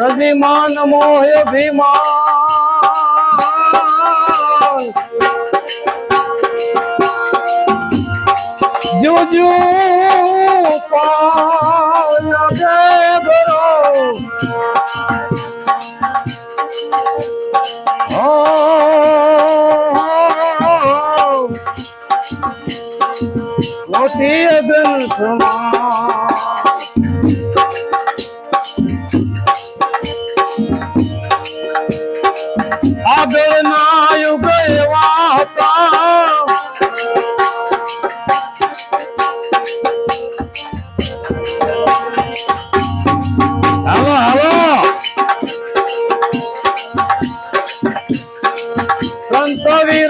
অভিমান মোহ অভিমান। জুজু দেব ও দিয়ে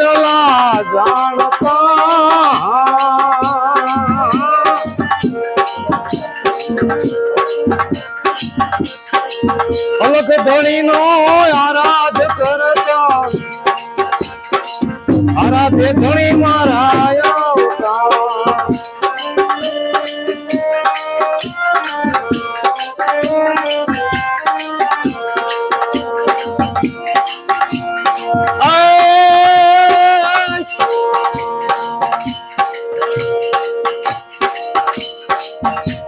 વિરલા જાણતા અલખ ધણી નો આરાધ કરતા આરાધે ધણી મારા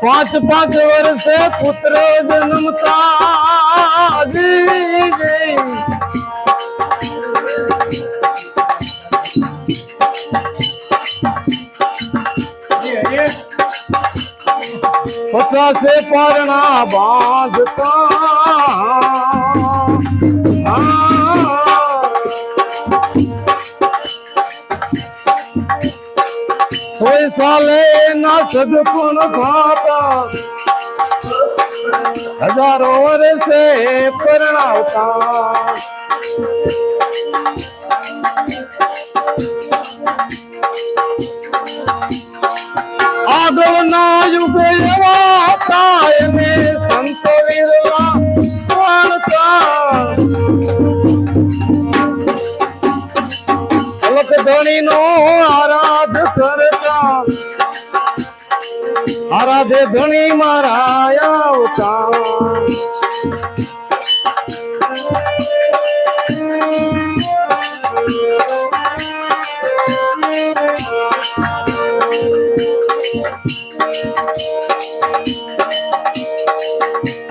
પાંચ પાંચ વર્ષે પુત્ર જન્મતા. પચાસે પરણા બાંધતા કોઈ સાલે ના સદગુણ ખાતા હજારો વર્ષે પરણાવતા. આગળના યુગ એવા હતા એને સંત વિરલા ધણી નો આરાધે ધણી મારા આવતા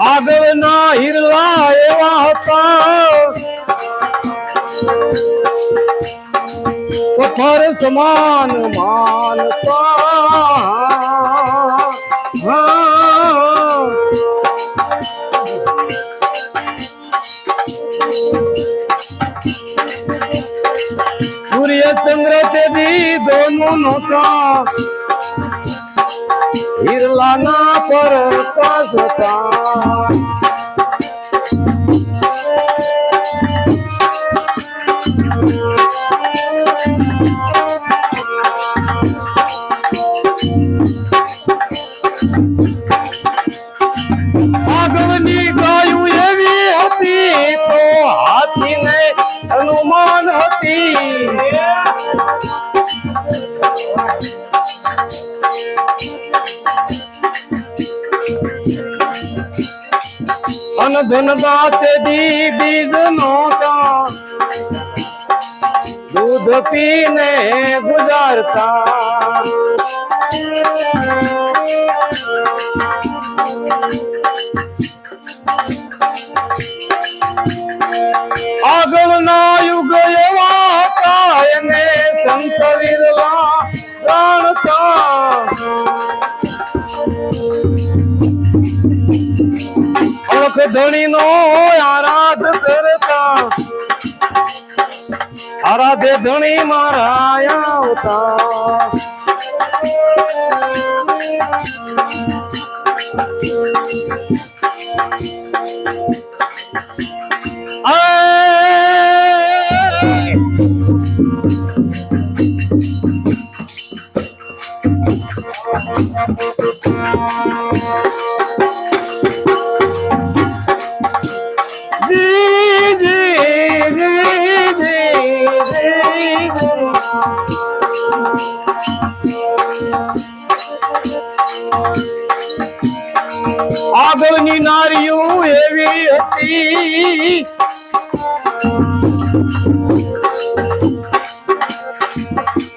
આગળ ના હિરલા એવા હતા পাথর समान मानता सूर्य चंद्र ते भी दोनों नौका हिरलाना पर का અન ધન દાતે દી બીજ નોતા. દૂધ પીને ગુજારતા. ધણી નો આરાધ કરતા આરાધે ધણી મારા આવતા આય! નારીઓ એવી હતી.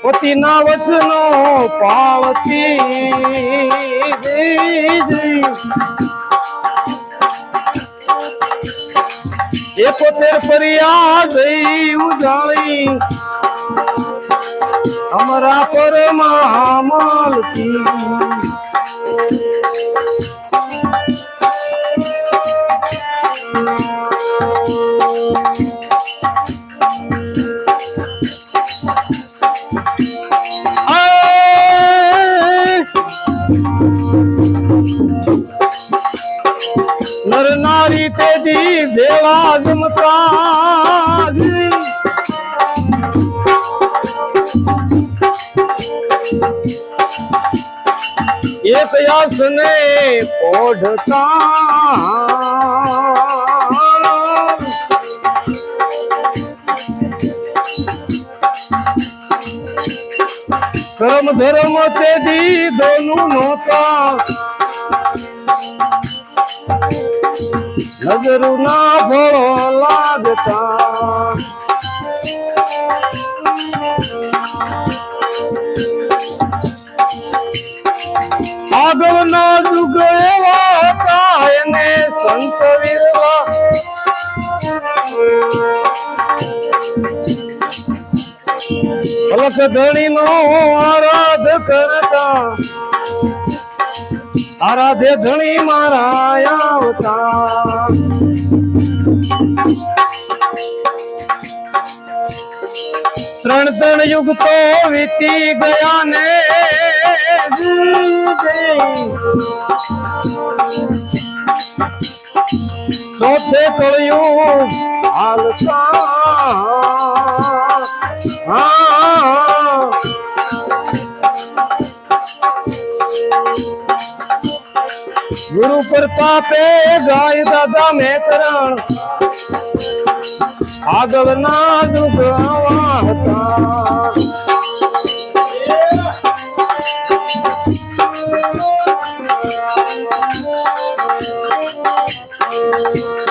પતિના વચનો પાવતી એકોતેર ફરિયાદ ઉજાળી. અમારા પરમા માલતી. તેજી દેવા જમતા એક યાસને પોઢતા. કરમ ધર્મ તેજી દોનું નોતા નજરું ના લાગતા. આગળના જુગ એવા હતા એને સંત વિરવા ધણી નો આરાધ કરતા. આરાધે ધણી મારા આવતા ત્રણ ત્રણ યુગ તો વીતી ગયા ને ચોથે કળિયું હાલતા ગુરુ પ્રતાપે ગાય દાદા મેકરણ આગળ ના દુખાવા હતા. Thank तेरे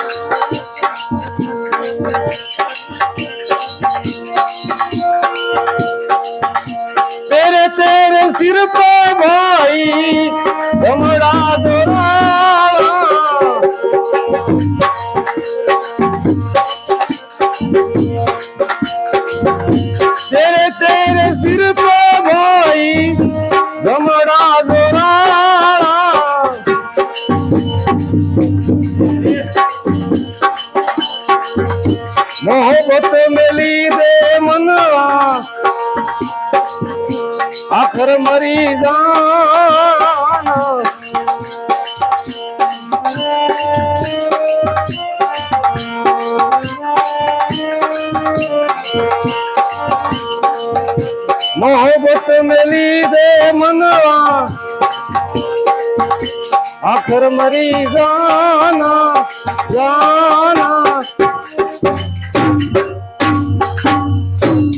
तेरे तेरे सिर पे भाई गमड़ा गोराड़ा मोहब्बत मिली दे मनवा आखर मरी जाना મોહબ્બત મેલી દે મનવા આખર મરી જાના જાના.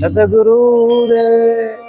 સદગુરુ રે